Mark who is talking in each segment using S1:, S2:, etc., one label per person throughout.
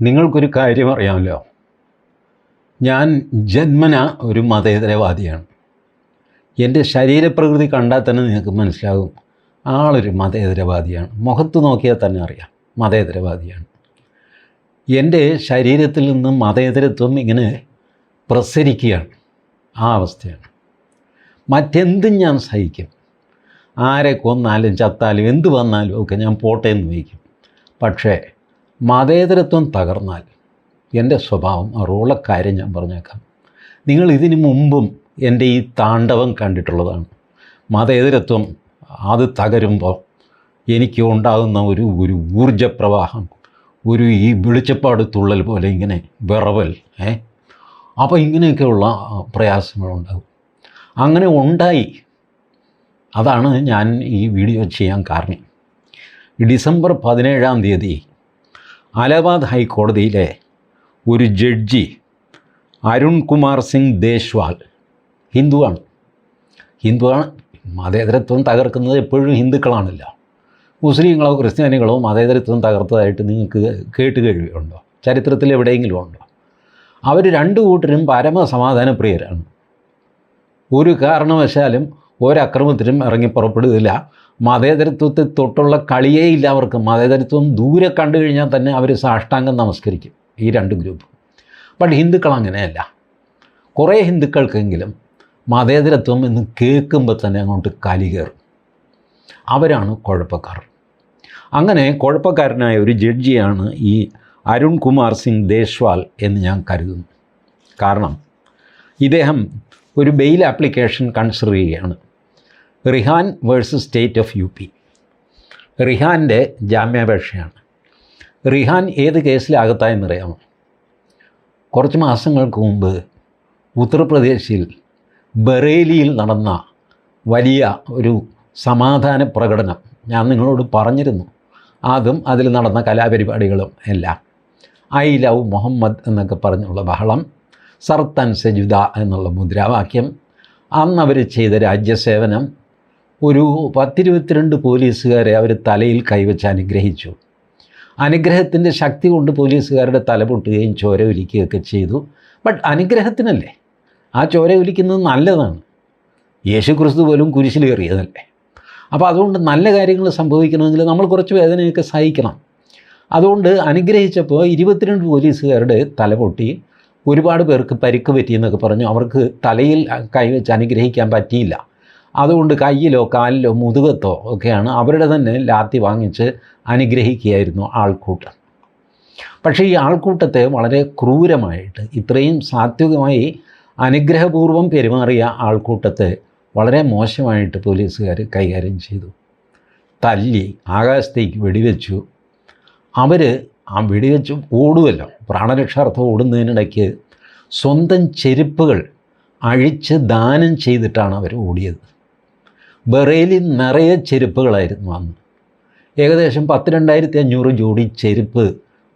S1: നിങ്ങൾക്കൊരു കാര്യം അറിയാമല്ലോ. ഞാൻ ജന്മന ഒരു മതേതരവാദിയാണ്. എന്റെ ശരീരപ്രകൃതി കണ്ടാൽ തന്നെ നിങ്ങൾക്ക് മനസ്സിലാകും. ആളൊരു മതേതരവാദിയാണ്. മുഖത്ത് നോക്കിയാൽ തന്നെ അറിയാം. മതേതരവാദിയാണ്. എന്റെ ശരീരത്തിൽ നിന്ന് മതേതരത്വം ഇങ്ങനെ പ്രസരിക്കുകയാണ്. ആ അവസ്ഥയാണ്. മറ്റെന്തും ഞാൻ സഹിക്കും. ആരെ കൊന്നാലും ചത്താലും എന്ത് വന്നാലും ഒക്കെ ഞാൻ പോട്ടെ എന്ന് വയ്ക്കും പക്ഷേ മതേതരത്വം തകർന്നാൽ എന്റെ സ്വഭാവം ആ കാര്യം ഞാൻ പറഞ്ഞേക്കാം. നിങ്ങൾ ഇതിനു മുമ്പും എന്റെ ഈ താണ്ഡവം കണ്ടിട്ടുള്ളതാണ്. മതേതരത്വം അത് തകരുമ്പോൾ എനിക്ക് ഉണ്ടാകുന്ന ഒരു ഒരു ഊർജപ്രവാഹം ഒരു ഈ വെളിച്ചപ്പാട് തുള്ളൽ പോലെ ഇങ്ങനെ വിറവൽ ഏ? അപ്പോൾ ഇങ്ങനെയൊക്കെയുള്ള പ്രയാസങ്ങളുണ്ടാകും. അങ്ങനെ ഉണ്ടായി. അതാണ് ഞാൻ ഈ വീഡിയോ ചെയ്യാൻ കാരണം. ഡിസംബർ പതിനേഴാം തീയതി അലഹാബാദ് ഹൈക്കോടതിയിലെ ഒരു ജഡ്ജി അരുൺ കുമാർ സിംഗ് ദേശ്വാൾ ഹിന്ദുവാണ്. ഹിന്ദുവാണ്. മതേതരത്വം തകർക്കുന്നത് എപ്പോഴും ഹിന്ദുക്കളാണല്ലോ. മുസ്ലിങ്ങളോ ക്രിസ്ത്യാനികളോ മതേതരത്വം തകർത്തതായിട്ട് നിങ്ങൾക്ക് കേട്ട് കഴിവുണ്ടോ ചരിത്രത്തിൽ എവിടെയെങ്കിലും ഉണ്ടോ? അവർ രണ്ടു കൂട്ടരും പരമസമാധാനപ്രിയരാണ്. ഒരു കാരണവശാലും ഒരക്രമത്തിനും ഇറങ്ങി പുറപ്പെടുകയില്ല. മതേതരത്വത്തെ തൊട്ടുള്ള കളിയേ ഇല്ല അവർക്ക്. മതേതരത്വം ദൂരെ കണ്ടു കഴിഞ്ഞാൽ തന്നെ അവർ സാഷ്ടാംഗം നമസ്കരിക്കും ഈ രണ്ട് ഗ്രൂപ്പ് ബട്ട് ഹിന്ദുക്കൾ അങ്ങനെയല്ല. കുറേ ഹിന്ദുക്കൾക്കെങ്കിലും മതേതരത്വം എന്ന് കേൾക്കുമ്പോൾ തന്നെ അങ്ങോട്ട് കലി കയറും. അവരാണ് കുഴപ്പക്കാർ. അങ്ങനെ കുഴപ്പക്കാരനായ ഒരു ജഡ്ജിയാണ് ഈ അരുൺ കുമാർ സിംഗ് ദേശ്വാൽ എന്ന് ഞാൻ കരുതുന്നു. കാരണം ഇദ്ദേഹം ഒരു ബെയിൽ ആപ്ലിക്കേഷൻ കൺസിഡർ ചെയ്യുകയാണ്. Rihan versus state of U P. റിഹാന്റെ ജാമ്യാപേക്ഷയാണ്. റിഹാൻ ഏത് കേസിലകത്തായെന്നറിയാമോ? കുറച്ച് മാസങ്ങൾക്ക് മുമ്പ് ഉത്തർപ്രദേശിൽ ബറേലിയിൽ നടന്ന വലിയ ഒരു സമാധാന പ്രകടനം ഞാൻ നിങ്ങളോട് പറഞ്ഞിരുന്നു. അതും അതിൽ നടന്ന കലാപരിപാടികളും എല്ലാം. ഐ ലവ് മുഹമ്മദ് എന്നൊക്കെ പറഞ്ഞുള്ള ബഹളം സർത്തൻ സജുദ എന്നുള്ള മുദ്രാവാക്യം അന്ന് അവർ ചെയ്ത രാജ്യസേവനം ഒരു പത്തിരുപത്തിരണ്ട് പോലീസുകാരെ അവർ തലയിൽ കൈവച്ച് അനുഗ്രഹിച്ചു. അനുഗ്രഹത്തിന്റെ ശക്തി കൊണ്ട് പോലീസുകാരുടെ തല പൊട്ടുകയും ചോര ഒലിക്കുകയൊക്കെ ചെയ്തു. ബട്ട് അനുഗ്രഹത്തിനല്ലേ? ആ ചോര ഒലിക്കുന്നത് നല്ലതാണ്. യേശു ക്രിസ്തു പോലും കുരിശിലേറിയതല്ലേ? അപ്പോൾ അതുകൊണ്ട് നല്ല കാര്യങ്ങൾ സംഭവിക്കണമെങ്കിൽ നമ്മൾ കുറച്ച് വേദനയൊക്കെ സഹിക്കണം. അതുകൊണ്ട് അനുഗ്രഹിച്ചപ്പോൾ ഇരുപത്തിരണ്ട് പോലീസുകാരുടെ തല പൊട്ടി. ഒരുപാട് പേർക്ക് പരിക്ക് പറ്റിയെന്നൊക്കെ പറഞ്ഞു. അവർക്ക് തലയിൽ കൈവച്ച് അനുഗ്രഹിക്കാൻ പറ്റിയില്ല. അതുകൊണ്ട് കയ്യിലോ കാലിലോ മുതുകത്തോ ഒക്കെയാണ് അവരുടെ തന്നെ ലാത്തി വാങ്ങിച്ച് അനുഗ്രഹിക്കുകയായിരുന്നു ആൾക്കൂട്ടം. പക്ഷേ ഈ ആൾക്കൂട്ടത്തെ വളരെ ക്രൂരമായിട്ട് ഇത്രയും സാത്വികമായി അനുഗ്രഹപൂർവം പെരുമാറിയ ആൾക്കൂട്ടത്തെ വളരെ മോശമായിട്ട് പോലീസുകാർ കൈകാര്യം ചെയ്തു. തല്ലി ആകാശത്തേക്ക് വെടിവെച്ചു. അവർ ആ വെടിവെച്ച് ഓടുമല്ലോ പ്രാണരക്ഷാർത്ഥം ഓടുന്നതിനിടയ്ക്ക് സ്വന്തം ചെരുപ്പുകൾ അഴിച്ച് ദാനം ചെയ്തിട്ടാണ് അവർ ഓടിയത്. ബറേലിൽ നിറയെ ചെരുപ്പുകളായിരുന്നു അന്ന് ഏകദേശം പത്ത് രണ്ടായിരത്തി അഞ്ഞൂറ് ജോഡി ചെരുപ്പ്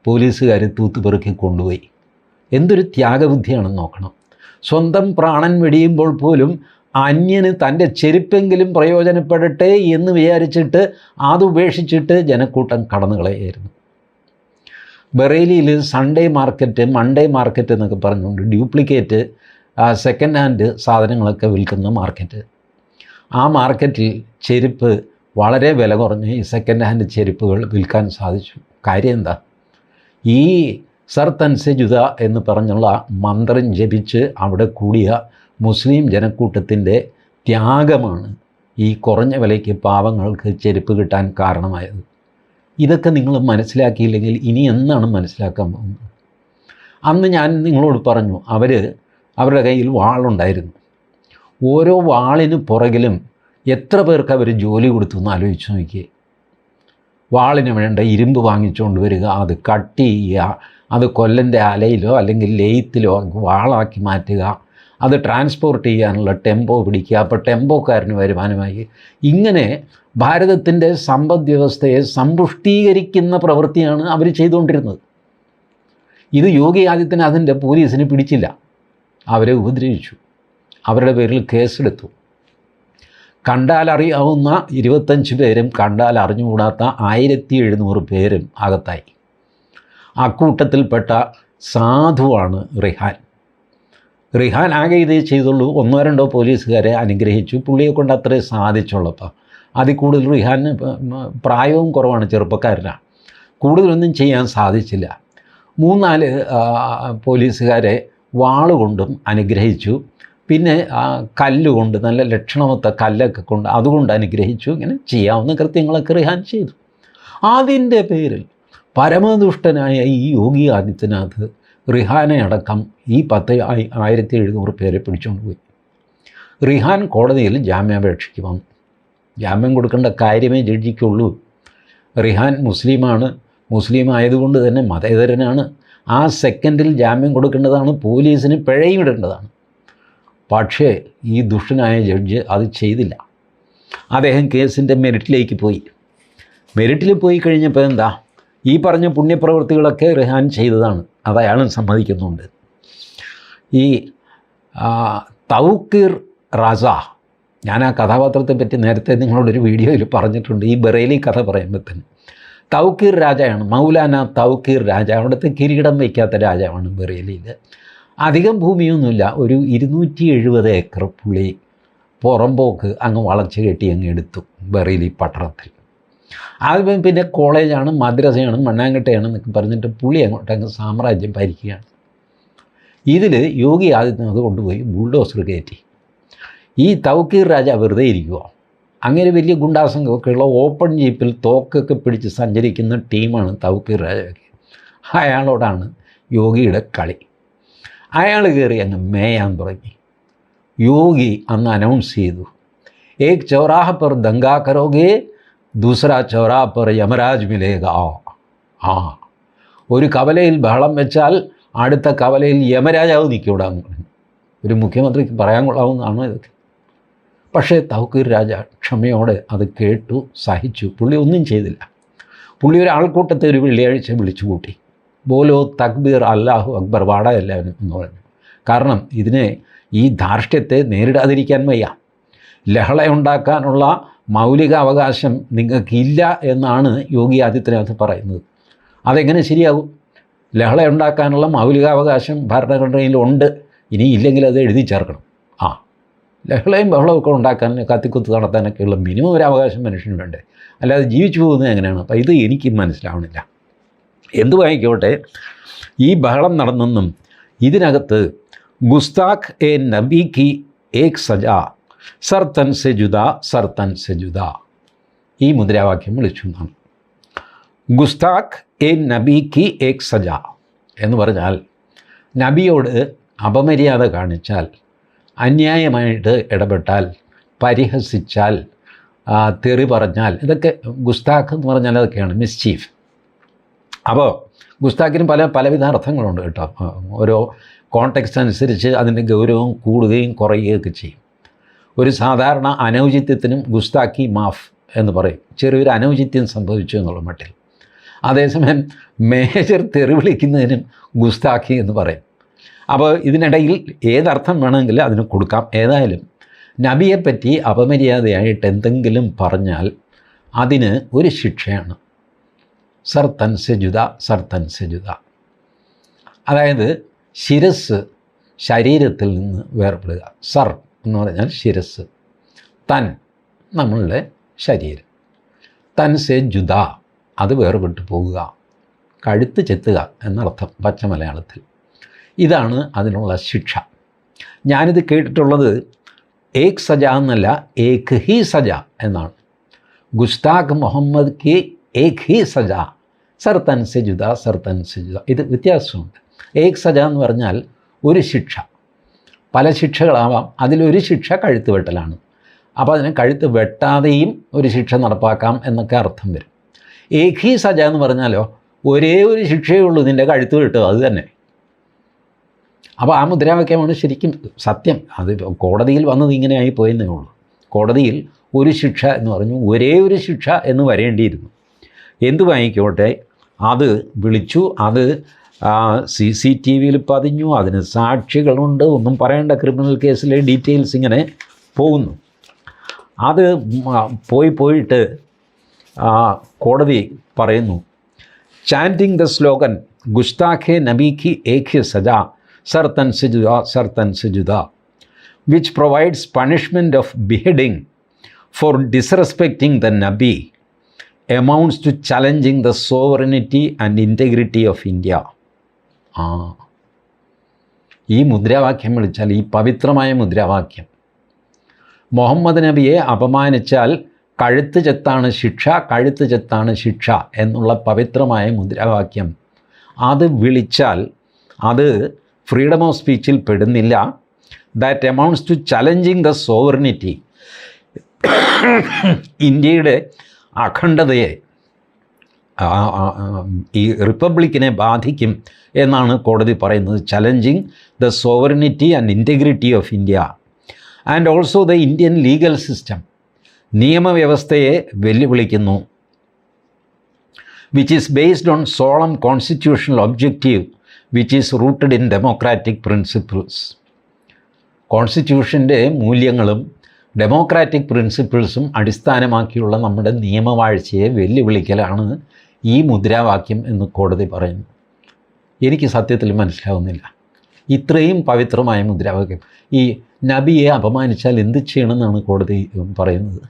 S1: പോലീസുകാർ തൂത്തുപെറുക്കി കൊണ്ടുപോയി. എന്തൊരു ത്യാഗബുദ്ധിയാണെന്ന് നോക്കണം. സ്വന്തം പ്രാണൻ വെടിയുമ്പോൾ പോലും അന്യന് തന്റെ ചെരുപ്പെങ്കിലും പ്രയോജനപ്പെടട്ടെ എന്ന് വിചാരിച്ചിട്ട് അത് ഉപേക്ഷിച്ചിട്ട് ജനക്കൂട്ടം കടന്നു കളയായിരുന്നു ബറേലിയിൽ സൺഡേ മാർക്കറ്റ് മൺഡേ മാർക്കറ്റ് എന്നൊക്കെ പറഞ്ഞുകൊണ്ട് ഡ്യൂപ്ലിക്കേറ്റ് സെക്കൻഡ് ഹാൻഡ് സാധനങ്ങളൊക്കെ വിൽക്കുന്ന മാർക്കറ്റ് ആ മാർക്കറ്റിൽ ചെരുപ്പ് വളരെ വില കുറഞ്ഞ് ഈ സെക്കൻഡ് ഹാൻഡ് ചെരുപ്പുകൾ വിൽക്കാൻ സാധിച്ചു. കാര്യം എന്താ? ഈ സർ തൻസെജുദ എന്ന് പറഞ്ഞുള്ള മന്ത്രം ജപിച്ച് അവിടെ കൂടിയ മുസ്ലിം ജനക്കൂട്ടത്തിന്റെ ത്യാഗമാണ് ഈ കുറഞ്ഞ വിലയ്ക്ക് പാവങ്ങൾക്ക് ചെരുപ്പ് കിട്ടാൻ കാരണമായത്. ഇതൊക്കെ നിങ്ങൾ മനസ്സിലാക്കിയില്ലെങ്കിൽ ഇനി എന്നാണ് മനസ്സിലാക്കാൻ പോകുന്നത്? അന്ന് ഞാൻ നിങ്ങളോട് പറഞ്ഞു അവർ അവരുടെ കയ്യിൽ വാളുണ്ടായിരുന്നു. ഓരോ വാളിന് പുറകിലും എത്ര പേർക്ക് അവർ ജോലി കൊടുത്തു എന്ന് ആലോചിച്ച് നോക്കിയേ. വാളിന് വേണ്ട ഇരുമ്പ് വാങ്ങിച്ചുകൊണ്ട് വരിക അത് കട്ട് ചെയ്യുക അത് കൊല്ലന്റെ അലയിലോ അല്ലെങ്കിൽ ലെയ്ത്തിലോ വാളാക്കി മാറ്റുക അത് ട്രാൻസ്പോർട്ട് ചെയ്യാനുള്ള ടെമ്പോ പിടിക്കുക അപ്പോൾ ടെമ്പോക്കാരന് വരുമാനമായി. ഇങ്ങനെ ഭാരതത്തിന്റെ സമ്പദ് വ്യവസ്ഥയെ സമ്പുഷ്ടീകരിക്കുന്ന പ്രവൃത്തിയാണ് അവർ ചെയ്തുകൊണ്ടിരുന്നത്. ഇത് യോഗി ആദിത്യനാഥിന്റെ പോലീസിന് പിടിച്ചില്ല. അവരെ ഉപദ്രവിച്ചു. അവരുടെ പേരിൽ കേസെടുത്തു. കണ്ടാൽ അറിയാവുന്ന ഇരുപത്തഞ്ച് പേരും കണ്ടാൽ അറിഞ്ഞുകൂടാത്ത ആയിരത്തി എഴുന്നൂറ് പേരും അകത്തായി. അക്കൂട്ടത്തിൽപ്പെട്ട സാധുവാണ് റിഹാൻ. റിഹാൻ ആകെ ഇതേ ചെയ്തുള്ളൂ. ഒന്നോ രണ്ടോ പോലീസുകാരെ അനുഗ്രഹിച്ചു. പുള്ളിയെ കൊണ്ട് അത്രേ സാധിച്ചുള്ളപ്പോൾ അതിൽ കൂടുതൽ റിഹാന് പ്രായവും കുറവാണ്. ചെറുപ്പക്കാരനാണ്. കൂടുതലൊന്നും ചെയ്യാൻ സാധിച്ചില്ല. മൂന്നാൽ പോലീസുകാരെ വാളുകൊണ്ടും അനുഗ്രഹിച്ചു. പിന്നെ ആ കല്ലുകൊണ്ട് നല്ല ലക്ഷണമൊത്ത കല്ലൊക്കെ കൊണ്ട് അതുകൊണ്ട് അനുഗ്രഹിച്ചു. ഇങ്ങനെ ചെയ്യാവുന്ന കൃത്യങ്ങളൊക്കെ റിഹാൻ ചെയ്തു. അതിന്റെ പേരിൽ പരമദുഷ്ടനായ ഈ യോഗി ആദിത്യനാഥ് റിഹാനെ അടക്കം ഈ പത്ത് ആയി- ആയിരത്തി എഴുന്നൂറ് പേരെ പിടിച്ചുകൊണ്ട് പോയി. റിഹാൻ കോടതിയിൽ ജാമ്യാപേക്ഷയ്ക്ക് വന്നു. ജാമ്യം കൊടുക്കേണ്ട കാര്യമേ ജഡ്ജിക്കുള്ളൂ. റിഹാൻ മുസ്ലിമാണ്. മുസ്ലിം ആയതുകൊണ്ട് തന്നെ മതേതരനാണ്. ആ സെക്കൻഡിൽ ജാമ്യം കൊടുക്കേണ്ടതാണ്. പോലീസിന് പിഴയും ഇടേണ്ടതാണ്. പക്ഷേ ഈ ദുഷ്ടനായ ജഡ്ജ് അത് ചെയ്തില്ല. അദ്ദേഹം കേസിന്റെ മെറിറ്റിലേക്ക് പോയി. മെറിറ്റിൽ പോയി കഴിഞ്ഞപ്പോൾ എന്താ? ഈ പറഞ്ഞ പുണ്യപ്രവൃത്തികളൊക്കെ റിഹാൻ ചെയ്തതാണ്. അത് അയാളും സമ്മതിക്കുന്നുണ്ട്. ഈ തൗക്കീർ റസ ഞാൻ ആ കഥാപാത്രത്തെ പറ്റി നേരത്തെ നിങ്ങളോടൊരു വീഡിയോയിൽ പറഞ്ഞിട്ടുണ്ട്. ഈ ബറേലി കഥ പറയുമ്പോൾ തന്നെ. തൗക്കീർ രാജയാണ്. മൗലാന തൗക്കീർ രാജ. അവിടുത്തെ കിരീടം വയ്ക്കാത്ത രാജാവാണ് ബറേലിയിൽ അധികം ഭൂമിയൊന്നുമില്ല. ഒരു ഇരുന്നൂറ്റി എഴുപത് ഏക്കർ പുളി പുറമ്പോക്ക് അങ്ങ് വളച്ച് കെട്ടി അങ്ങ് എടുത്തു ബറേലി പട്ടണത്തിൽ. ആദ്യം പിന്നെ കോളേജാണ് മദ്രസയാണ് മണ്ണാങ്കട്ടയാണ് എന്നൊക്കെ പറഞ്ഞിട്ട് പുളി അങ്ങോട്ട് അങ്ങ് സാമ്രാജ്യം ഭരിക്കുകയാണ്. ഇതിൽ യോഗി ആദിത്യനാഥ് കൊണ്ടുപോയി ബുൾഡോസർ കയറ്റി. ഈ തൗക്കീർ രാജ വെറുതെ ഇരിക്കുക അങ്ങനെ വലിയ ഗുണ്ടാസംഘമൊക്കെ ഉള്ള ഓപ്പൺ ജീപ്പിൽ തോക്കൊക്കെ പിടിച്ച് സഞ്ചരിക്കുന്ന ടീമാണ് തൗക്കീർ രാജയൊക്കെ അയാളോടാണ് യോഗിയുടെ കളി. അയാൾ കയറി അങ്ങ് മേയാൻ തുടങ്ങി. യോഗി അന്ന് അനൗൺസ് ചെയ്തു. ഏക് ചൗറാഹ പെർ ദംഗാ കരോഗെ ദൂസറ ചൗറാ പെർ യമരാജ് മിലേഗ. ആ. ഒരു കവലയിൽ ബഹളം വെച്ചാൽ അടുത്ത കവലയിൽ യമരാജാവ് നിൽക്കൂടാന്ന് ഒരു മുഖ്യമന്ത്രിക്ക് പറയാൻ കൊള്ളാവുന്നതാണോ ഇതൊക്കെ? പക്ഷേ തൗക്കീർ രാജ ക്ഷമയോടെ അത് കേട്ടു സഹിച്ചു. പുള്ളി ഒന്നും ചെയ്തില്ല. പുള്ളി ഒരു ആൾക്കൂട്ടത്തെ ഒരു വെള്ളിയാഴ്ച വിളിച്ചു കൂട്ടി ബോലോ തക്ബീർ അല്ലാഹു അക്ബർ വാട എല്ലാവരും എന്ന് പറഞ്ഞു. കാരണം ഇതിനെ ഈ ധാർഷ്ട്യത്തെ നേരിടാതിരിക്കാൻ വയ്യ. ലഹളയുണ്ടാക്കാനുള്ള മൗലിക അവകാശം നിങ്ങൾക്കില്ല എന്നാണ് യോഗി ആദിത്യനാഥ് പറയുന്നത്. അതെങ്ങനെ ശരിയാകും? ലഹളയുണ്ടാക്കാനുള്ള മൗലികാവകാശം ഭരണഘടനയിലുണ്ട് ഇനി ഇല്ലെങ്കിൽ അത് എഴുതി ചേർക്കണം. ആ ലഹളയും ബഹളവും ഒക്കെ ഉണ്ടാക്കാൻ കത്തിക്കുത്ത് നടത്താനൊക്കെയുള്ള മിനിമം ഒരു അവകാശം മനുഷ്യന് വേണ്ടേ. അല്ലാതെ ജീവിച്ചു പോകുന്നത് എങ്ങനെയാണ്? അപ്പോൾ ഇത് എനിക്ക് മനസ്സിലാവണില്ല. എന്തുവായിക്കോട്ടെ ഈ ബഹളം നടന്നെന്നും ഇതിനകത്ത് ഗുസ്താഖ് എ നബി കി ഏക് സജ സർത്തൻ സെ ജുദ സർത്തൻ സെ ജുദ. ഈ മുദ്രാവാക്യം വിളിച്ചു എന്നാണ് ഗുസ്താഖ് എ നബി കി ഏക് സജ എന്ന് പറഞ്ഞാൽ നബിയോട് അപമര്യാദ കാണിച്ചാൽ അന്യായമായിട്ട് ഇടപെട്ടാൽ പരിഹസിച്ചാൽ തെറി പറഞ്ഞാൽ ഇതൊക്കെ ഗുസ്താഖ് എന്ന് പറഞ്ഞാൽ അതൊക്കെയാണ് മിസ്ചീഫ് അപ്പോൾ ഗുസ്താഖിനും പല പലവിധ അർത്ഥങ്ങളുണ്ട് കേട്ടോ. ഓരോ കോണ്ടെക്സ്റ്റ് അനുസരിച്ച് അതിന്റെ ഗൗരവം കൂടുകയും കുറയുകയൊക്കെ ചെയ്യും. ഒരു സാധാരണ അനൗചിത്യത്തിനും ഗുസ്താക്കി മാഫ് എന്ന് പറയും. ചെറിയൊരു അനൗചിത്യം സംഭവിച്ചു എന്നുള്ള മട്ടിൽ. അതേസമയം മേജർ തെറി വിളിക്കുന്നതിനും ഗുസ്താഖി എന്ന് പറയും. അപ്പോൾ ഇതിനിടയിൽ ഏതർത്ഥം വേണമെങ്കിലും അതിന് കൊടുക്കാം. ഏതായാലും നബിയെപ്പറ്റി അപമര്യാദയായിട്ട് എന്തെങ്കിലും പറഞ്ഞാൽ അതിന് ഒരു ശിക്ഷയാണ്. സർത്തൻ സെജുത സർത്തൻ സെജുത അതായത് ശിരസ് ശരീരത്തിൽ നിന്ന് വേർപെടുക. സർ എന്ന് പറഞ്ഞാൽ ശിരസ്. തൻ നമ്മളുടെ ശരീരം. തൻ സെ അത് വേർപെട്ട് പോകുക. കഴുത്ത് ചെത്തുക എന്നർത്ഥം പച്ച മലയാളത്തിൽ. ഇതാണ് അതിനുള്ള ശിക്ഷ. ഞാനിത് കേട്ടിട്ടുള്ളത് ഏക് സജ എന്നല്ല ഏക് ഹി സജ എന്നാണ്. ഗുസ്താഖ് മുഹമ്മദ് കി ഏക് ഹി സജ. സർത്തൻ സെ ജുദ സർത്തൻ സെ ഇത് വ്യത്യാസമുണ്ട്. ഏക് സജ എന്ന് പറഞ്ഞാൽ ഒരു ശിക്ഷ. പല ശിക്ഷകളാവാം. അതിലൊരു ശിക്ഷ കഴുത്ത് വെട്ടലാണ്. അപ്പോൾ അതിന് കഴുത്ത് വെട്ടാതെയും ഒരു ശിക്ഷ നടപ്പാക്കാം എന്നൊക്കെ അർത്ഥം വരും. ഏകി സജ എന്ന് പറഞ്ഞാലോ ഒരേ ഒരു ശിക്ഷയേ ഉള്ളൂ നിന്റെ കഴുത്ത് വെട്ടുക അത് തന്നെ. അപ്പോൾ ആ മുദ്രാവാക്യമാണ് ശരിക്കും സത്യം. അത് കോടതിയിൽ വന്നത് ഇങ്ങനെ ആയി പോയെന്നേ ഉള്ളൂ. കോടതിയിൽ ഒരു ശിക്ഷ എന്ന് പറഞ്ഞു ഒരേ ഒരു ശിക്ഷ എന്ന് വരേണ്ടിയിരുന്നു. എന്തു വാങ്ങിക്കോട്ടെ? അത് വിളിച്ചു അത് സി സി ടി വിയിൽ പതിഞ്ഞു അതിന് സാക്ഷികളുണ്ട് ഒന്നും പറയേണ്ട ക്രിമിനൽ കേസിലെ ഡീറ്റെയിൽസ് ഇങ്ങനെ പോകുന്നു. അത് പോയി പോയിട്ട് കോടതി പറയുന്നു ചാന്റിങ് ദ സ്ലോഗൻ ഗുസ്താഖെ നബീഖി ഏഖി സജ സർ തൻ സിജുദ സർ തൻ സിജുദ which provides punishment of beheading for disrespecting the നബി the to challenging the sovereignty and integrity of India. ആ. ഈ മുദ്രാവാക്യം വിളിച്ചാൽ ഈ പവിത്രമായ മുദ്രാവാക്യം. മുഹമ്മദ് നബിയെ അപമാനിച്ചാൽ കഴുത്ത് ചെത്താണ് ശിക്ഷ കഴുത്ത് ചെത്താണ് ശിക്ഷ എന്നുള്ള പവിത്രമായ മുദ്രാവാക്യം. അത് വിളിച്ചാൽ അത് ഫ്രീഡം ഓഫ് സ്പീച്ചിൽ പെടുന്നില്ല. That amounts to challenging the sovereignty ഇന്ത്യയുടെ അഖണ്ഡതയെ ഈ റിപ്പബ്ലിക്കിനെ ബാധിക്കും എന്നാണ് കോടതി പറയുന്നത്. Challenging the sovereignty and integrity of India and also the Indian legal system നിയമവ്യവസ്ഥയെ വെല്ലുവിളിക്കുന്നു which is based on solemn constitutional objective which is rooted in democratic principles കോൺസ്റ്റിറ്റ്യൂഷന്റെ മൂല്യങ്ങളും democratic പ്രിൻസിപ്പിൾസും അടിസ്ഥാനമാക്കിയുള്ള നമ്മുടെ നിയമവാഴ്ചയെ വെല്ലുവിളിക്കലാണ് ഈ മുദ്രാവാക്യം എന്ന് കോടതി പറയുന്നു. എനിക്ക് സത്യത്തിൽ മനസ്സിലാവുന്നില്ല. ഇത്രയും പവിത്രമായ മുദ്രാവാക്യം. ഈ നബിയെ അപമാനിച്ചാൽ എന്ത് ചെയ്യണമെന്നാണ് കോടതി പറയുന്നത്?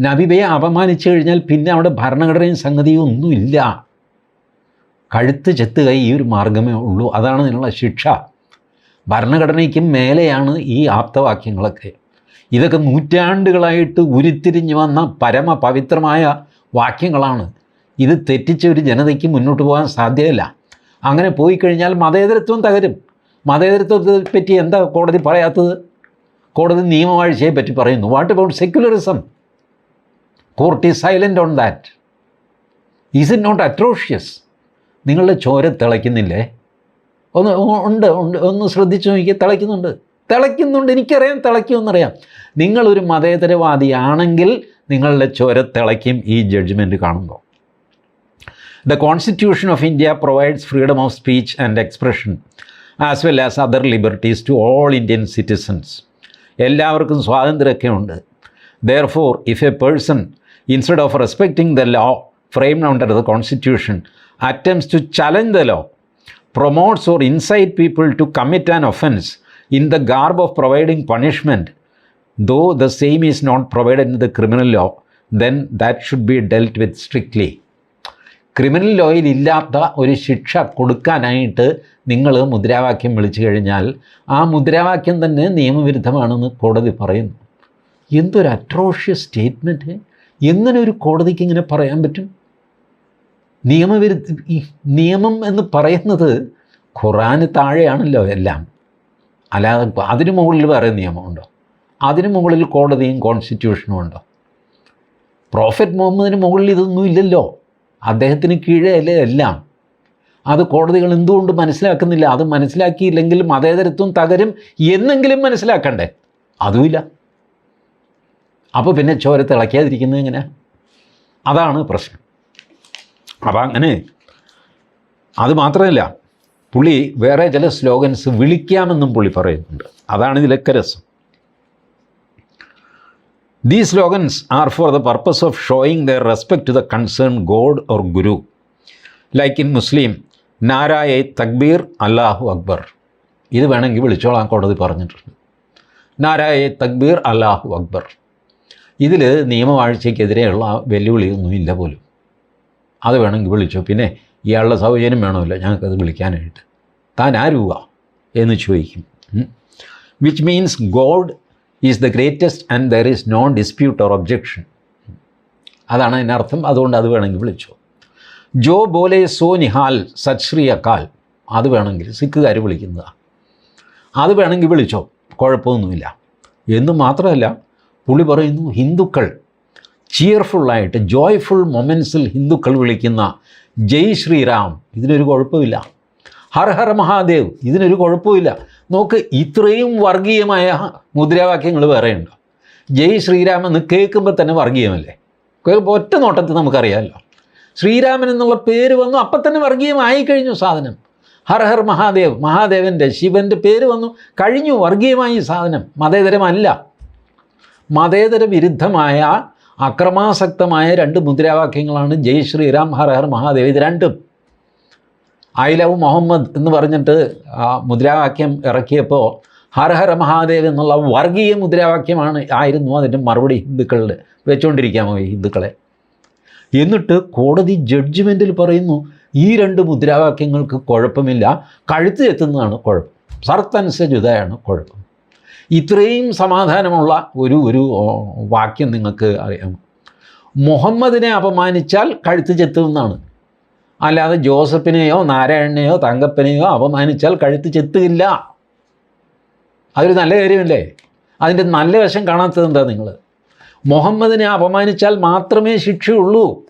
S1: നബിബയെ അപമാനിച്ചു കഴിഞ്ഞാൽ പിന്നെ അവിടെ ഭരണഘടനയും സംഗതിയും ഒന്നുമില്ല കഴുത്ത് ചെത്തുക ഈ ഒരു മാർഗമേ ഉള്ളൂ. അതാണ് ഇതിനുള്ള ശിക്ഷ. ഭരണഘടനയ്ക്കും മേലെയാണ് ഈ ആപ്തവാക്യങ്ങളൊക്കെ. ഇതൊക്കെ നൂറ്റാണ്ടുകളായിട്ട് ഉരുത്തിരിഞ്ഞു വന്ന പരമപവിത്രമായ വാക്യങ്ങളാണ്. ഇത് തെറ്റിച്ച ഒരു ജനതയ്ക്ക് മുന്നോട്ട് പോകാൻ സാധ്യമല്ല അങ്ങനെ പോയി കഴിഞ്ഞാൽ മതേതരത്വം തകരും. മതേതരത്വത്തെ പറ്റി എന്താ കോടതി പറയാത്തത്? കോടതി നിയമവാഴ്ചയെ പറ്റി പറയുന്നു. What about secularism court is silent on that is it not atrocious നിങ്ങളുടെ ചോര തിളയ്ക്കുന്നില്ലേ? ഒന്ന് ഉണ്ട് ഉണ്ട്. ഒന്ന് ശ്രദ്ധിച്ചു നോക്കിയാൽ തിളയ്ക്കുന്നുണ്ട്. തിളയ്ക്കുന്നുണ്ട്. എനിക്കറിയാം തിളയ്ക്കുമെന്നറിയാം. നിങ്ങളൊരു മതേതരവാദിയാണെങ്കിൽ നിങ്ങളുടെ ചോര തിളയ്ക്കും ഈ ജഡ്ജ്മെന്റ് കാണുമ്പോൾ. The constitution of India provides freedom of speech and expression as well as other liberties to all Indian citizens എല്ലാവർക്കും സ്വാതന്ത്ര്യമൊക്കെ ഉണ്ട് therefore if a person instead of respecting the law frame under the constitution attempts to challenge the law promotes or incite people to commit an offense in the garb of providing punishment, though the same is not provided in the criminal law, then that should be dealt with strictly. Criminal ലോയിൽ ഇല്ലാത്ത ഒരു ശിക്ഷ കൊടുക്കാനായിട്ട് നിങ്ങൾ മുദ്രാവാക്യം വിളിച്ചു കഴിഞ്ഞാൽ ആ മുദ്രാവാക്യം തന്നെ നിയമവിരുദ്ധമാണെന്ന് കോടതി പറയുന്നു. എന്തൊരു അട്രോഷ്യസ് സ്റ്റേറ്റ്മെന്റ് എങ്ങനെ ഒരു കോടതിക്ക് ഇങ്ങനെ പറയാൻ പറ്റും? നിയമവിരുദ്ധ നിയമം എന്ന് പറയുന്നത് ഖുറാന് താഴെയാണല്ലോ എല്ലാം. അല്ലാതെ അതിനു മുകളിൽ വേറെ നിയമമുണ്ടോ അതിന് മുകളിൽ കോടതിയും കോൺസ്റ്റിറ്റ്യൂഷനും ഉണ്ടോ? പ്രോഫറ്റ് മുഹമ്മദിന് മുകളിൽ ഇതൊന്നും ഇല്ലല്ലോ. അദ്ദേഹത്തിന് കീഴേ അല്ലേ എല്ലാം. അത് കോടതികൾ എന്തുകൊണ്ട് മനസ്സിലാക്കുന്നില്ല? അത് മനസ്സിലാക്കിയില്ലെങ്കിൽ മതേതരത്വം തകരും എന്നെങ്കിലും മനസ്സിലാക്കണ്ടേ? അതുമില്ല. അപ്പോൾ പിന്നെ ചോര തിളയ്ക്കാതിരിക്കുന്നത് എങ്ങനെ അതാണ് പ്രശ്നം. അപ്പം അങ്ങനെ അത് മാത്രമല്ല പുള്ളി വേറെ ചില സ്ലോഗൻസ് വിളിക്കാമെന്നും പുള്ളി പറയുന്നുണ്ട്. അതാണ് ഇതിലൊക്കെ രസം. These slogans are for the purpose of showing their respect to the concern god or guru like in Muslim നാരായ തക്ബീർ അല്ലാഹു അക്ബർ ഇത് വേണമെങ്കിൽ വിളിച്ചോളാൻ കോടതി പറഞ്ഞിട്ടുണ്ട്. നാരായ തക്ബീർ അല്ലാഹു അക്ബർ ഇതിൽ നിയമവാഴ്ചയ്ക്കെതിരെയുള്ള വെല്ലുവിളിയൊന്നുമില്ല പോലും. അത് വേണമെങ്കിൽ വിളിച്ചോ. പിന്നെ ഇയാളുടെ സൗജന്യം വേണമല്ലോ ഞങ്ങൾക്കത് വിളിക്കാനായിട്ട്. താൻ ആരുക എന്ന് ചോദിക്കും. Which means god is the greatest and there is non dispute or objection അതാണ് അതിനർത്ഥം അതുകൊണ്ട് അത് വേണമെങ്കിൽ വിളിച്ചു. ജോ ബോലെ സോ നിഹാൽ സത് ശ്രീ അക്കാൽ അത് വേണമെങ്കിൽ സിഖുകാർ വിളിക്കുന്നതാണ് അത് വേണമെങ്കിൽ വിളിച്ചോ. കുഴപ്പമൊന്നുമില്ല. എന്ന് മാത്രമല്ല പുള്ളി പറയുന്നു ഹിന്ദുക്കൾ ചിയർഫുള്ളായിട്ട് ജോയ്ഫുൾ മൊമെൻസിൽ ഹിന്ദുക്കൾ വിളിക്കുന്ന ജയ് ശ്രീറാം ഇതിനൊരു കുഴപ്പമില്ല. ഹർ ഹർ മഹാദേവ് ഇതിനൊരു കുഴപ്പമില്ല. നോക്ക് ഇത്രയും വർഗീയമായ മുദ്രാവാക്യങ്ങൾ വേറെയുണ്ട്. ജയ് ശ്രീരാം എന്ന് കേൾക്കുമ്പോൾ തന്നെ വർഗീയമല്ലേ? ഒറ്റ നോട്ടത്തിൽ നമുക്കറിയാമല്ലോ. ശ്രീരാമൻ എന്നുള്ള പേര് വന്നു അപ്പം തന്നെ വർഗീയമായി കഴിഞ്ഞു സാധനം. ഹർ ഹർ മഹാദേവ് മഹാദേവന്റെ ശിവന്റെ പേര് വന്നു കഴിഞ്ഞു വർഗീയമായി സാധനം. മതേതരമല്ല. മതേതര വിരുദ്ധമായ അക്രമാസക്തമായ രണ്ട് മുദ്രാവാക്യങ്ങളാണ് ജയ് ശ്രീറാം ഹർ ഹർ മഹാദേവ്. ഇത് രണ്ടും. ഐ ലവ് മുഹമ്മദ് എന്ന് പറഞ്ഞിട്ട് ആ മുദ്രാവാക്യം ഇറക്കിയപ്പോൾ ഹർ ഹർ മഹാദേവ് എന്നുള്ള വർഗീയ മുദ്രാവാക്യമാണ് ആയിരുന്നു അതിന്റെ മറുപടി ഹിന്ദുക്കളിൽ വെച്ചുകൊണ്ടിരിക്കാമോ ഈ ഹിന്ദുക്കളെ? എന്നിട്ട് കോടതി ജഡ്ജ്മെന്റിൽ പറയുന്നു ഈ രണ്ട് മുദ്രാവാക്യങ്ങൾക്ക് കുഴപ്പമില്ല. കഴുത്ത് എത്തുന്നതാണ് കുഴപ്പം. സർത്തനുസരിതയാണ് കുഴപ്പം. ഇത്രയും സമാധാനമുള്ള ഒരു ഒരു വാക്യം നിങ്ങൾക്ക് അറിയാം. മുഹമ്മദിനെ അപമാനിച്ചാൽ കഴുത്ത് ചെത്തുമെന്നാണ്. അല്ലാതെ ജോസഫിനെയോ നാരായണനെയോ തങ്കപ്പനെയോ അപമാനിച്ചാൽ കഴുത്ത് ചെത്തുകയില്ല അതൊരു നല്ല കാര്യമല്ലേ? അതിന്റെ നല്ല വശം കാണാത്തത് എന്താ നിങ്ങൾ? മുഹമ്മദിനെ അപമാനിച്ചാൽ മാത്രമേ ശിക്ഷയുള്ളൂ.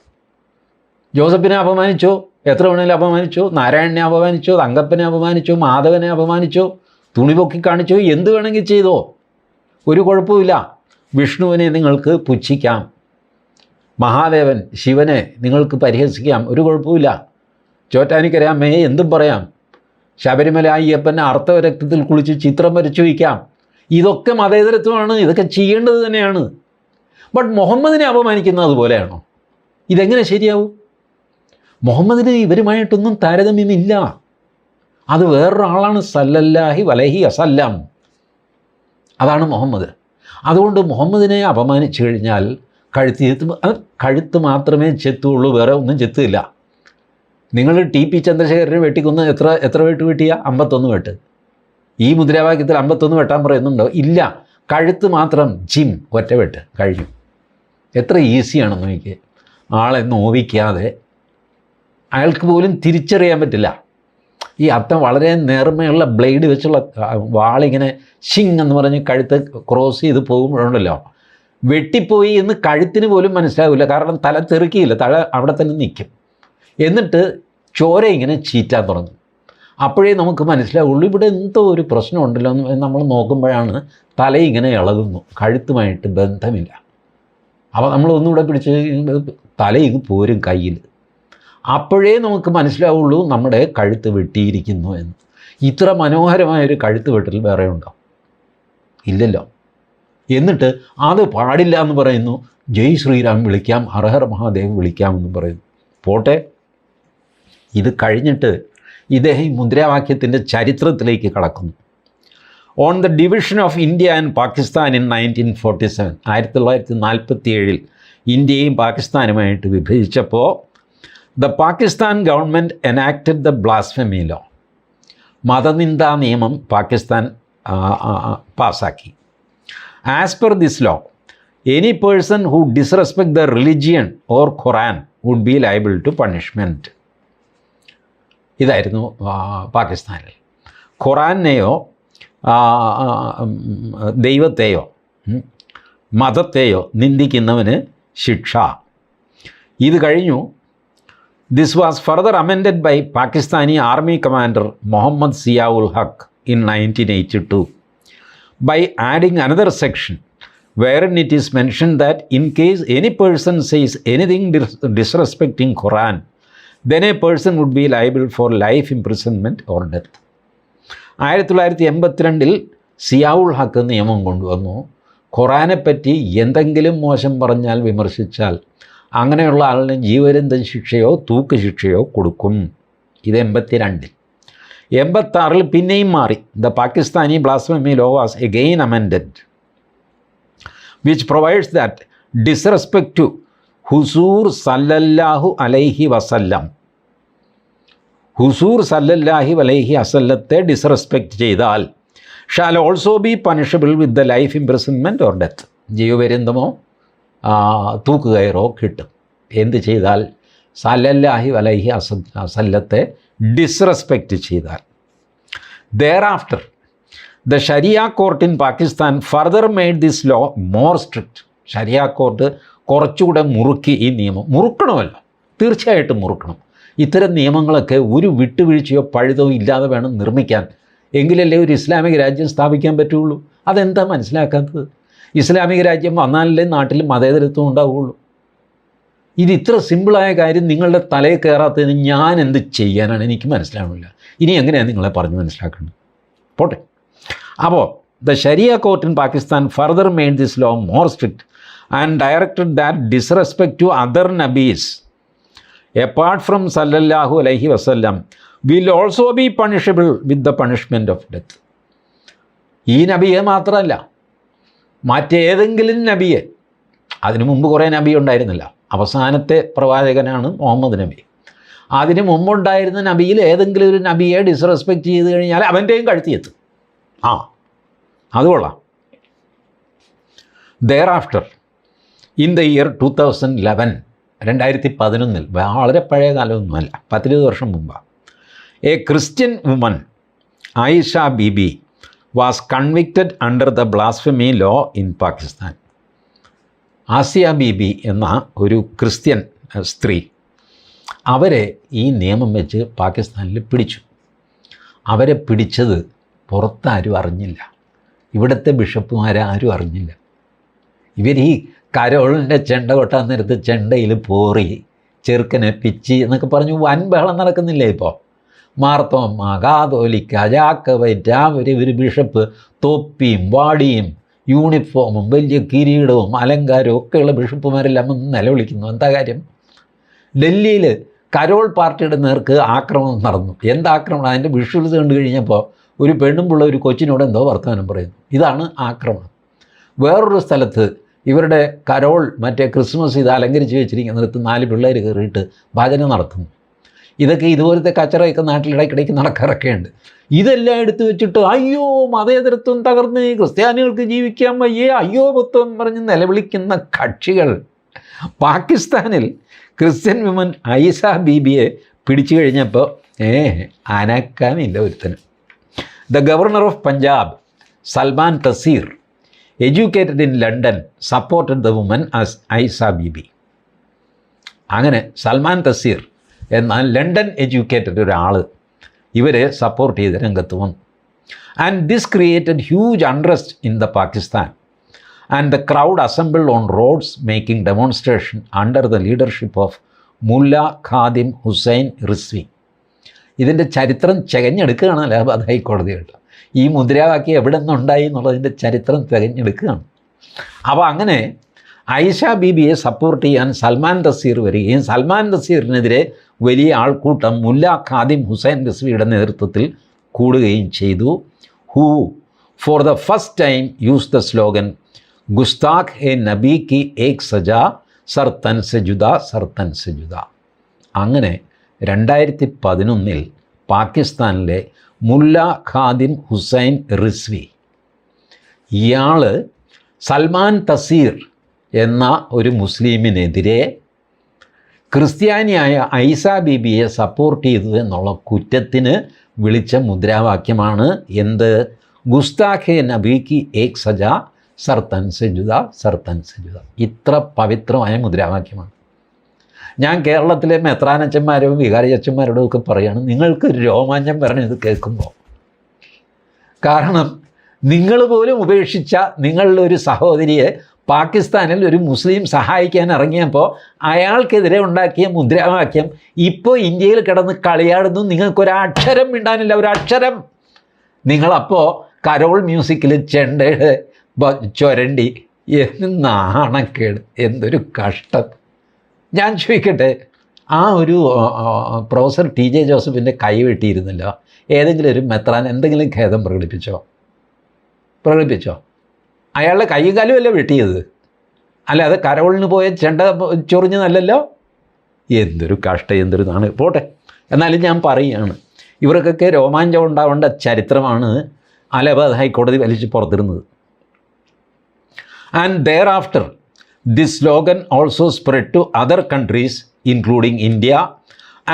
S1: ജോസഫിനെ അപമാനിച്ചോ എത്ര വേണേലും അപമാനിച്ചോ നാരായണനെ അപമാനിച്ചോ തങ്കപ്പനെ അപമാനിച്ചോ മാധവനെ അപമാനിച്ചോ തുണി പൊക്കി കാണിച്ചോ എന്ത് വേണമെങ്കിൽ ചെയ്തോ. ഒരു കുഴപ്പമില്ല വിഷ്ണുവിനെ നിങ്ങൾക്ക് പുച്ഛിക്കാം. മഹാദേവൻ ശിവനെ നിങ്ങൾക്ക് പരിഹസിക്കാം. ഒരു കുഴപ്പമില്ല മേ എന്തും പറയാം. ശബരിമല അയ്യപ്പനെ അർത്ഥരക്തത്തിൽ കുളിച്ച് ചിത്രം വരച്ചു വയ്ക്കാം. ഇതൊക്കെ മതേതരത്വമാണ്. ഇതൊക്കെ ചെയ്യേണ്ടത് തന്നെയാണ്. ബട്ട് മുഹമ്മദിനെ അപമാനിക്കുന്നത് അതുപോലെയാണോ? ഇതെങ്ങനെ ശരിയാവും? മുഹമ്മദിന് ഇവരുമായിട്ടൊന്നും താരതമ്യമില്ല. അത് വേറൊരാളാണ് സല്ലല്ലാഹി വലഹി അസല്ലാം അതാണ് മുഹമ്മദ്. അതുകൊണ്ട് മുഹമ്മദിനെ അപമാനിച്ചു കഴിഞ്ഞാൽ കഴുത്ത് ചെത്ത് കഴുത്ത് മാത്രമേ ചെത്തുള്ളൂ വേറെ ഒന്നും ചെത്തില്ല. നിങ്ങൾ ടി പി ചന്ദ്രശേഖരനെ വെട്ടിക്കൊന്ന് എത്ര എത്ര വെട്ട് വെട്ടിയ? അമ്പത്തൊന്ന് വെട്ട്. ഈ മുദ്രാവാക്യത്തിൽ അമ്പത്തൊന്ന് വെട്ടാൻ പറയുന്നുണ്ടോ? ഇല്ല. കഴുത്ത് മാത്രം ജിം ഒറ്റ വെട്ട് കഴിഞ്ഞു. എത്ര ഈസിയാണെന്ന് എനിക്ക് ആളെ നോവിക്കാതെ. അയാൾക്ക് പോലും തിരിച്ചറിയാൻ പറ്റില്ല. ഈ അർത്ഥം വളരെ നേർമയുള്ള ബ്ലേഡ് വെച്ചുള്ള വാളിങ്ങനെ ഷിങ് എന്ന് പറഞ്ഞ് കഴുത്ത് ക്രോസ് ചെയ്ത് പോകുമ്പോഴുണ്ടല്ലോ. വെട്ടിപ്പോയി എന്ന് കഴുത്തിന് പോലും മനസ്സിലാവില്ല. കാരണം തല തെറുക്കിയില്ല തല അവിടെ തന്നെ നിൽക്കും. എന്നിട്ട് ചോര ഇങ്ങനെ ചീറ്റാൻ തുടങ്ങും. അപ്പോഴേ നമുക്ക് മനസ്സിലാവുള്ളൂ ഇവിടെ എന്തോ ഒരു പ്രശ്നമുണ്ടല്ലോ എന്ന് നമ്മൾ നോക്കുമ്പോഴാണ് തല ഇങ്ങനെ ഇളകുന്നു. കഴുത്തുമായിട്ട് ബന്ധമില്ല. അപ്പോൾ നമ്മൾ ഒന്നുകൂടെ പിടിച്ച് തല ഇത് പോരും കയ്യിൽ അപ്പോഴേ നമുക്ക് മനസ്സിലാവുള്ളൂ നമ്മുടെ കഴുത്ത് വെട്ടിയിരിക്കുന്നു എന്ന്. ഇത്ര മനോഹരമായൊരു കഴുത്ത് വെട്ടൽ വേറെ ഉണ്ടോ? ഇല്ലല്ലോ. എന്നിട്ട് അത് പാടില്ല എന്ന് പറയുന്നു. ജയ് ശ്രീരാം വിളിക്കാം ഹർഹർ മഹാദേവ് വിളിക്കാം എന്ന് പറയുന്നു. പോട്ടെ. ഇത് കഴിഞ്ഞിട്ട് ഇദ്ദേഹം ഈ മുദ്രാവാക്യത്തിന്റെ ചരിത്രത്തിലേക്ക് കടക്കുന്നു. On the division of India and Pakistan in nineteen forty seven ആയിരത്തി തൊള്ളായിരത്തി നാൽപ്പത്തി ഏഴിൽ ഇന്ത്യയും പാകിസ്ഥാനുമായിട്ട് വിഭജിച്ചപ്പോൾ the Pakistan government enacted the blasphemy law മതനിന്ദാ നിയമം പാകിസ്ഥാൻ പാസാക്കി. As per this law any person who disrespect the religion or Quran would be liable to punishment ഇതായിരുന്നു പാകിസ്ഥാനിൽ. ഖുറാനെയോ ദൈവത്തെയോ മതത്തെയോ നിന്ദിക്കുന്നവന് ശിക്ഷ. ഇത് കഴിഞ്ഞു this was further amended by Pakistani army commander Muhammad Ziaul Haq in nineteen eighty two by adding another section wherein it is mentioned that in case any person says anything dis- disrespecting Quran, then a person would be liable for life imprisonment or death. ആയിരത്തി തൊള്ളായിരത്തി എൺപത്തിരണ്ടിൽ സിയാവുൾ ഹക്ക് നിയമം കൊണ്ടുവന്നു ഖുറാനെപ്പറ്റി എന്തെങ്കിലും മോശം പറഞ്ഞാൽ വിമർശിച്ചാൽ അങ്ങനെയുള്ള ആളിന് ജീവരന്തം ശിക്ഷയോ തൂക്ക് ശിക്ഷയോ കൊടുക്കും. ഇത് എൺപത്തി രണ്ടിൽ എൺപത്താറിൽ പിന്നെയും മാറി. The Pakistani blasphemy law was again amended which provides that disrespect to ഹുസൂർ സല്ലല്ലാഹു അലൈഹി വസല്ലം. ഹുസൂർ സല്ലല്ലാഹി അലൈഹി അസല്ലത്തെ ഡിസ്റെസ്പെക്റ്റ് ചെയ്താൽ shall also be punishable with the life imprisonment or death ജീവപര്യന്തമോ തൂക്കുകയറോ കിട്ടും. എന്ത് ചെയ്താൽ സല്ലല്ലാഹി വലൈഹി അസ അസല്ലത്തെ ഡിസ്റെസ്പെക്റ്റ് ചെയ്താൽ. Thereafter the sharia court in Pakistan further made this law more strict sharia court കുറച്ചുകൂടെ മുറുക്കി ഈ നിയമം. മുറുക്കണമല്ലോ. തീർച്ചയായിട്ടും മുറുക്കണം. ഇത്തരം നിയമങ്ങളൊക്കെ ഒരു വിട്ടുവീഴ്ചയോ പഴുതോ ഇല്ലാതെ വേണം നിർമ്മിക്കാൻ. എങ്കിലല്ലേ ഒരു ഇസ്ലാമിക രാജ്യം സ്ഥാപിക്കാൻ പറ്റുള്ളൂ. അതെന്താ മനസ്സിലാക്കാത്തത്? ഇസ്ലാമിക രാജ്യം വന്നാലല്ലേ നാട്ടിൽ മതേതരത്വം ഉണ്ടാവുകയുള്ളൂ ഇത് ഇത്ര സിമ്പിളായ കാര്യം നിങ്ങളുടെ തലയിൽ കയറാത്തതിന് ഞാൻ എന്ത് ചെയ്യാനാണ് എനിക്ക് മനസ്സിലാവുന്നില്ല. ഇനി എങ്ങനെയാണ് നിങ്ങളെ പറഞ്ഞ് മനസ്സിലാക്കുന്നത് പോട്ടെ. അപ്പോൾ the sharia court in Pakistan further made this law more strict and directed that disrespect to other നബീസ് apart from സല്ലല്ലാഹു അലൈഹി വസ്ല്ലാം will also be punishable with the punishment of death. ഈ നബിയെ മാത്രമല്ല മറ്റേതെങ്കിലും നബിയെ അതിനു മുമ്പ് കുറേ നബി ഉണ്ടായിരുന്നില്ല. അവസാനത്തെ പ്രവാചകനാണ് മുഹമ്മദ് നബി. അതിനു മുമ്പുണ്ടായിരുന്ന നബിയിൽ ഏതെങ്കിലും ഒരു നബിയെ ഡിസ്റെസ്പെക്റ്റ് ചെയ്ത് കഴിഞ്ഞാൽ അവന്റെയും കഴുത്തിയെത്തും ആ അത് കൊള്ളാം. Thereafter in the year two thousand eleven രണ്ടായിരത്തി പതിനൊന്നിൽ വളരെ പഴയ കാലമൊന്നുമല്ല പത്തിരുപത് വർഷം മുമ്പാണ് a Christian woman Ayesha Bibi was convicted under the blasphemy law in Pakistan Asia Bibi എന്ന ഒരു ക്രിസ്ത്യൻ സ്ത്രീ അവരെ ഈ നിയമം വെച്ച് പാകിസ്ഥാനിൽ പിടിച്ചു. അവരെ പിടിച്ചത് പുറത്താരും അറിഞ്ഞില്ല. ഇവിടുത്തെ ബിഷപ്പുമാരാരും അറിഞ്ഞില്ല. ഇവർ ഈ കരോളിന്റെ ചെണ്ട കൊട്ടാൻ നേരത്ത് ചെണ്ടയിൽ പോറി ചെറുക്കനെ പിച്ചി എന്നൊക്കെ പറഞ്ഞു വൻ ബഹളം നടക്കുന്നില്ലേ ഇപ്പോൾ മാർത്തോമ്മ കാതോലിക്ക ജാക്കവൈറ്റ് ഒരു ഒരു ബിഷപ്പ് തൊപ്പിയും വാടിയും യൂണിഫോമും വലിയ കിരീടവും അലങ്കാരവും ഒക്കെയുള്ള ബിഷപ്പുമാരെല്ലാം ഒന്ന് നിലവിളിക്കുന്നു. എന്താ കാര്യം? ഡൽഹിയിൽ കരോൾ പാർട്ടിയുടെ നേർക്ക് ആക്രമണം നടന്നു. എന്താക്രമണം അതിന്റെ വിഷ്വൽസ് കണ്ടു കഴിഞ്ഞപ്പോൾ ഒരു പെണ്ണും പിള്ള ഒരു കൊച്ചിനോട് എന്തോ വർത്തമാനം പറയുന്നു. ഇതാണ് ആക്രമണം. വേറൊരു സ്ഥലത്ത് ഇവരുടെ കരോൾ മറ്റേ ക്രിസ്മസ് ഇത് അലങ്കരിച്ച് വെച്ചിരിക്കുന്നിടത്ത് നാല് പിള്ളേർ കയറിയിട്ട് ഭജന നടത്തുന്നു. ഇതൊക്കെ ഇതുപോലത്തെ കച്ചറയൊക്കെ നാട്ടിലിടയ്ക്കിടയ്ക്ക് നടക്കാറൊക്കെ ഉണ്ട് ഇതെല്ലാം എടുത്തു വെച്ചിട്ട് അയ്യോ മതേതരത്വം തകർന്ന് ക്രിസ്ത്യാനികൾക്ക് ജീവിക്കാൻ വയ്യേ അയ്യോ പുത്വം പറഞ്ഞ് നിലവിളിക്കുന്ന കക്ഷികൾ. പാകിസ്ഥാനിൽ ക്രിസ്ത്യൻ വിമൻ ഐസ ബിബിയെ പിടിച്ചു കഴിഞ്ഞപ്പോൾ ഏ അനക്കാനില്ല ഒരുത്തന്. The governor of Punjab Salman Taseer educated in London supported the woman as Aisa Bibi. അങ്ങനെ സൽമാൻ തസീർ എന്ന ലണ്ടൻ എഡ്യൂക്കേറ്റഡ് ഒരാൾ ഇവരെ സപ്പോർട്ട് ചെയ്ത് രംഗത്ത് വന്നു. And this created huge unrest in the Pakistan and the crowd assemble on roads making demonstration under the leadership of mullah Khadim Hussain Rizvi ഇതിന്റെ ചരിത്രം ചകഞ്ഞെടുക്കുകയാണ് അലഹബാദ് ഹൈക്കോടതി കേട്ടോ. ഈ മുദ്രാവാക്യം എവിടെ നിന്നുണ്ടായി എന്നുള്ളതിന്റെ ചരിത്രം തികഞ്ഞെടുക്കുകയാണ്. അപ്പോൾ അങ്ങനെ ഐഷ ബീബിയെ സപ്പോർട്ട് ചെയ്യാൻ സൽമാൻ തസീർ വരികയും സൽമാൻ തസീറിനെതിരെ വലിയ ആൾക്കൂട്ടം മുല്ല ഖാദിം ഹുസൈൻ റിസ്വിയുടെ നേതൃത്വത്തിൽ കൂടുകയും ചെയ്തു. Who for the first time use the slogan ഗുസ്താഖ് എ നബി കി ഏക് സജ സർ തൻ സെ ജുദ സർ തൻ സെ ജുദ. അങ്ങനെ രണ്ടായിരത്തി പതിനൊന്നിൽ പാകിസ്ഥാനിലെ മുല്ല ഖാദിം ഹുസൈൻ റിസ്വി ഇയാൾ സൽമാൻ തസീർ എന്ന ഒരു മുസ്ലിമിനെതിരെ ക്രിസ്ത്യാനിയായ ഐസ ബീബിയെ സപ്പോർട്ട് ചെയ്തു എന്നുള്ള കുറ്റത്തിന് വിളിച്ച മുദ്രാവാക്യമാണ് എന്ത്? ഗുസ്താഖെ നബിക്ക് ഏക് സജ സർത്തൻ സജുത സർത്തൻ സജുത ഇത്ര പവിത്രമായ മുദ്രാവാക്യമാണ്. ഞാൻ കേരളത്തിലെ മെത്രാനച്ചന്മാരും വികാരിയച്ചന്മാരോടും ഒക്കെ പറയുകയാണ് നിങ്ങൾക്ക് രോമാഞ്ചം പറഞ്ഞത് കേൾക്കുമ്പോൾ. കാരണം നിങ്ങൾ പോലും ഉപേക്ഷിച്ച നിങ്ങളുടെ ഒരു സഹോദരിയെ പാകിസ്ഥാനിൽ ഒരു മുസ്ലിം സഹായിക്കാൻ ഇറങ്ങിയപ്പോൾ അയാൾക്കെതിരെ ഉണ്ടാക്കിയ മുദ്രാവാക്യം ഇപ്പോൾ ഇന്ത്യയിൽ കിടന്ന് കളിയാടുന്നു. നിങ്ങൾക്കൊരക്ഷരം മിണ്ടാനില്ല ഒരക്ഷരം. നിങ്ങളപ്പോൾ കരോൾ മ്യൂസിക്കിൽ ചെണ്ടയുടെ ചൊരണ്ടി എന്ന് നാണക്കേട് എന്തൊരു കഷ്ടം. ഞാൻ ചോദിക്കട്ടെ ആ ഒരു പ്രൊഫസർ ടി ജെ ജോസഫിന്റെ കൈ വെട്ടിയിരുന്നല്ലോ? ഏതെങ്കിലും ഒരു മെത്രാൻ എന്തെങ്കിലും ഖേദം പ്രകടിപ്പിച്ചോ? പ്രകടിപ്പിച്ചോ? അയാളുടെ കൈ കാലും അല്ലേ വെട്ടിയത്? അത് കരവളിന് പോയ ചെണ്ട ചൊറിഞ്ഞതല്ലല്ലോ? എന്തൊരു കഷ്ടം എന്തൊരു നാണ്. പോട്ടെ എന്നാലും ഞാൻ പറയുകയാണ് ഇവർക്കൊക്കെ രോമാഞ്ചം ഉണ്ടാവേണ്ട ചരിത്രമാണ് അലഹബാദ് ഹൈക്കോടതി വലിച്ച് പുറത്തിരുന്നത് and thereafter this slogan also spread to other countries including India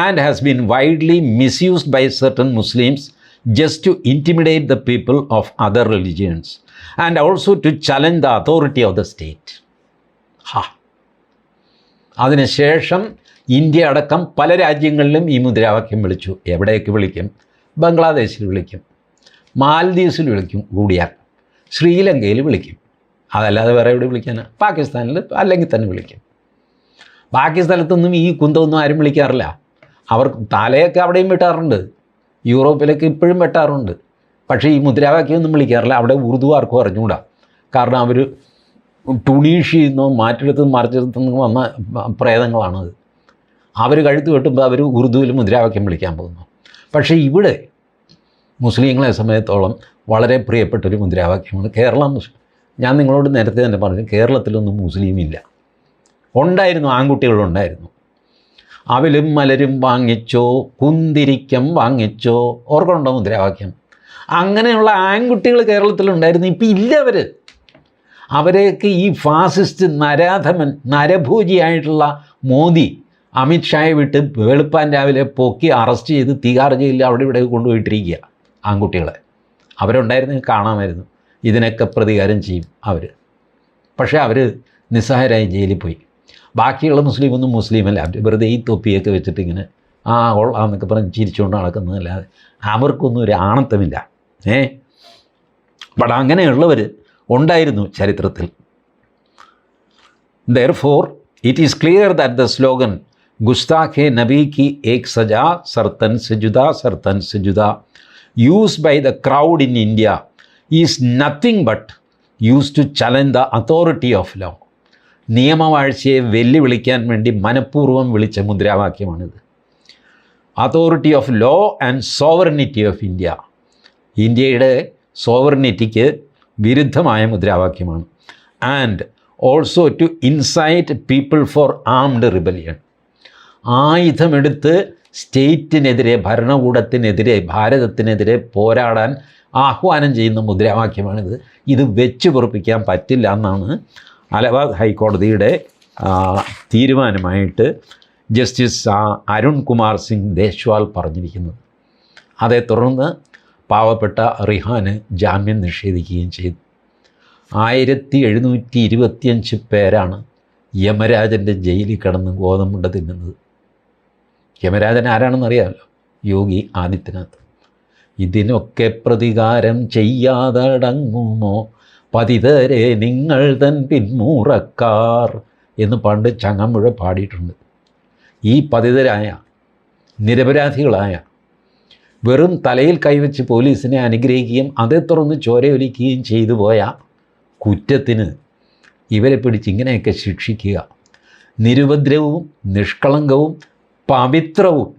S1: and has been widely misused by certain Muslims just to intimidate the people of other religions and also to challenge the authority of the state ഹാ അതിനുശേഷം India അടക്കം പല രാജ്യങ്ങളിലും ഈ മുദ്രാവാക്യം വിളിച്ചു. എവിടെയൊക്കെ വിളിക്കും? ബംഗ്ലാദേശിൽ വിളിക്കും. മാൽദീവ്സിൽ വിളിക്കും കൂടിയാൽ. ശ്രീലങ്കയിൽ വിളിക്കും. അതല്ലാതെ വേറെ എവിടെ വിളിക്കാനാണ് പാകിസ്ഥാനിൽ അല്ലെങ്കിൽ തന്നെ വിളിക്കും. ബാക്കി സ്ഥലത്തൊന്നും ഈ കുന്തമൊന്നും ആരും വിളിക്കാറില്ല. അവർ തലയൊക്കെ അവിടെയും വെട്ടാറുണ്ട്. യൂറോപ്പിലൊക്കെ ഇപ്പോഴും വെട്ടാറുണ്ട്. പക്ഷേ ഈ മുദ്രാവാക്യമൊന്നും വിളിക്കാറില്ല. അവിടെ ഉറുദു ആർക്കും അറിഞ്ഞുകൂടാ. കാരണം അവർ ടുണീഷ്യയിൽ നിന്നോ മാറ്റിടത്ത് മറിച്ചിടത്തു നിന്നും വന്ന പ്രേതങ്ങളാണത് അവർ കഴുത്ത് കെട്ടുമ്പോൾ അവർ ഉറുദുവിൽ മുദ്രാവാക്യം വിളിക്കാൻ പോകുന്നു. പക്ഷേ ഇവിടെ മുസ്ലിങ്ങളെ സമയത്തോളം വളരെ പ്രിയപ്പെട്ടൊരു മുദ്രാവാക്യമാണ് കേരളം മുസ്ലിം. ഞാൻ നിങ്ങളോട് നേരത്തെ തന്നെ പറഞ്ഞു കേരളത്തിലൊന്നും മുസ്ലിം ഇല്ല ഉണ്ടായിരുന്നു. ആൺകുട്ടികളുണ്ടായിരുന്നു അവലും മലരും വാങ്ങിച്ചോ കുന്തിരിക്കം വാങ്ങിച്ചോ ഓർക്കണുണ്ടോ മുദ്രാവാക്യം? അങ്ങനെയുള്ള ആൺകുട്ടികൾ കേരളത്തിലുണ്ടായിരുന്നു. ഇപ്പം ഇല്ല അവർ അവരെയൊക്കെ ഈ ഫാസിസ്റ്റ് നരാധമൻ നരഭൂജിയായിട്ടുള്ള മോദി അമിത്ഷായെ വിട്ട് വെളുപ്പാൻ രാവിലെ പൊക്കി അറസ്റ്റ് ചെയ്ത് തിഹാർ ജയിലിൽ അവിടെ ഇവിടെ കൊണ്ടുപോയിട്ടിരിക്കുക ആൺകുട്ടികളെ. അവരുണ്ടായിരുന്നെങ്കിൽ കാണാമായിരുന്നു. ഇതിനൊക്കെ പ്രതികാരം ചെയ്യും അവർ പക്ഷേ അവർ നിസ്സഹായരായി ജയിലിൽ പോയി. ബാക്കിയുള്ള മുസ്ലിം ഒന്നും മുസ്ലിമല്ല. അവർ വെറുതെ ഈ തൊപ്പിയൊക്കെ വെച്ചിട്ട് ഇങ്ങനെ ആ കൊള്ളാന്നൊക്കെ പറഞ്ഞ് ചിരിച്ചുകൊണ്ട് നടക്കുന്നതല്ലാതെ അവർക്കൊന്നും ഒരു ആണത്തമില്ല. ഏ? ബട്ട് അങ്ങനെയുള്ളവർ ഉണ്ടായിരുന്നു ചരിത്രത്തിൽ. Therefore it is clear that the slogan ഗുസ്താഖെ നബീക്ക് ഏക് സജാ സർത്തൻ സജുദ സർത്തൻ സജുദ use by the crowd in India is nothing but use to challenge the authority of law നിയമവാഴ്ചയെ വെല്ലുവിളിക്കാൻ വേണ്ടി മനഃപൂർവം വിളിച്ച മുദ്രാവാക്യമാണിത്. Authority of law and sovereignty of India ഇന്ത്യയുടെ സോവറിനിറ്റിക്ക് വിരുദ്ധമായ മുദ്രാവാക്യമാണ്. And also to incite people for armed rebellion ആയുധമെടുത്ത് സ്റ്റേറ്റിനെതിരെ ഭരണകൂടത്തിനെതിരെ ഭാരതത്തിനെതിരെ പോരാടാൻ ആഹ്വാനം ചെയ്യുന്ന മുദ്രാവാക്യമാണിത്. ഇത് വെച്ച് പൊറപ്പിക്കാൻ പറ്റില്ല എന്നാണ് അലഹബാദ് ഹൈക്കോടതിയുടെ തീരുമാനമായിട്ട് ജസ്റ്റിസ് അരുൺ കുമാർ സിംഗ് ദേശ്വാൾ പറഞ്ഞിരിക്കുന്നത്. അതേ തുടർന്ന് പാവപ്പെട്ട റിഹാന് ജാമ്യം നിഷേധിക്കുകയും ചെയ്തു. ആയിരത്തി എഴുന്നൂറ്റി ഇരുപത്തിയഞ്ച് പേരാണ് യമരാജന്റെ ജയിലിൽ കിടന്ന് ഗോതമ്പുണ്ട തിന്നുന്നത്. യമരാജൻ ആരാണെന്ന് അറിയാമല്ലോ? യോഗി ആദിത്യനാഥ്. ഇതിനൊക്കെ പ്രതികാരം ചെയ്യാതടങ്ങുമോ? പതിതരെ നിങ്ങൾ തൻ പിന്മൂറക്കാർ എന്ന് പണ്ട് ചങ്ങമ്പുഴ പാടിയിട്ടുണ്ട്. ഈ പതിതരായ നിരപരാധികളായ വെറും തലയിൽ കൈവച്ച് പോലീസിനെ അനുഗ്രഹിക്കുകയും അതേ തുറന്ന് ചോരയൊലിക്കുകയും ചെയ്തു പോയ കുറ്റത്തിന് ഇവരെ പിടിച്ച് ഇങ്ങനെയൊക്കെ ശിക്ഷിക്കുക. നിരുപദ്രവവും നിഷ്കളങ്കവും പവിത്രവും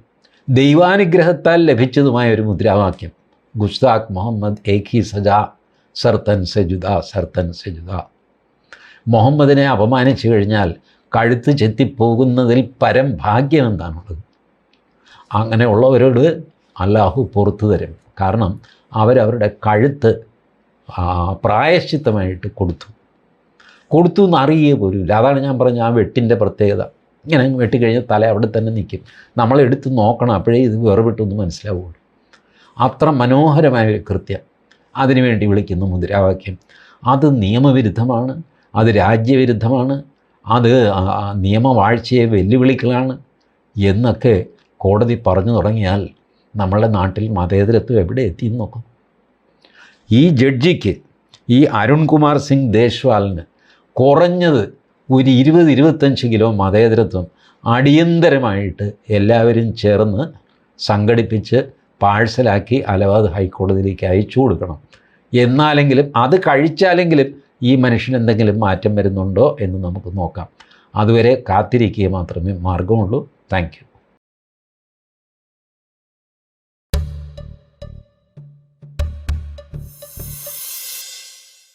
S1: ദൈവാനുഗ്രഹത്താൽ ലഭിച്ചതുമായ ഒരു മുദ്രാവാക്യം. ഗുസ്താഖ് മുഹമ്മദ് ഹി സജാ സർത്തൻ സജുദ സർത്തൻ സജുദ മുഹമ്മദിനെ അപമാനിച്ചു കഴിഞ്ഞാൽ കഴുത്ത് ചെത്തിപ്പോകുന്നതിൽ പരം ഭാഗ്യം എന്താണുള്ളത് അങ്ങനെയുള്ളവരോട് അല്ലാഹു പുറത്തു തരും. കാരണം അവരവരുടെ കഴുത്ത് പ്രായശ്ചിത്തമായിട്ട് കൊടുത്തു. കൊടുത്തു എന്ന് അറിയേ അതാണ് ഞാൻ പറഞ്ഞ ആ വെട്ടിന്റെ പ്രത്യേകത. ഇങ്ങനെ വെട്ടിക്കഴിഞ്ഞാൽ തല അവിടെ തന്നെ നിൽക്കും. നമ്മളെടുത്ത് നോക്കണം അപ്പോഴേ ഇത് വേറെവിട്ടൊന്നും മനസ്സിലാവുള്ളൂ. അത്ര മനോഹരമായ ഒരു കൃത്യം. അതിനുവേണ്ടി വിളിക്കുന്ന മുദ്രാവാക്യം. അത് നിയമവിരുദ്ധമാണ് അത് രാജ്യവിരുദ്ധമാണ് അത് നിയമവാഴ്ചയെ വെല്ലുവിളികളാണ് എന്നൊക്കെ കോടതി പറഞ്ഞു തുടങ്ങിയാൽ നമ്മളുടെ നാട്ടിൽ മതേതരത്വം എവിടെ എത്തി എന്ന് നോക്കും. ഈ ജഡ്ജിക്ക് ഈ അരുൺകുമാർ സിംഗ് ദേശ്വാലിന് കുറഞ്ഞത് ഒരു ഇരുപത് ഇരുപത്തഞ്ച് കിലോ മതേതരത്വം അടിയന്തരമായിട്ട് എല്ലാവരും ചേർന്ന് സംഘടിപ്പിച്ച് പാഴ്സലാക്കി അലഹാബാദ് ഹൈക്കോടതിയിലേക്ക് അയച്ചു കൊടുക്കണം. എന്നാലെങ്കിലും അത് കഴിച്ചാലെങ്കിലും ഈ മനുഷ്യൻ എന്തെങ്കിലും മാറ്റം വരുന്നുണ്ടോ എന്ന് നമുക്ക് നോക്കാം. അതുവരെ കാത്തിരിക്കുക മാത്രമേ മാർഗമുള്ളൂ താങ്ക്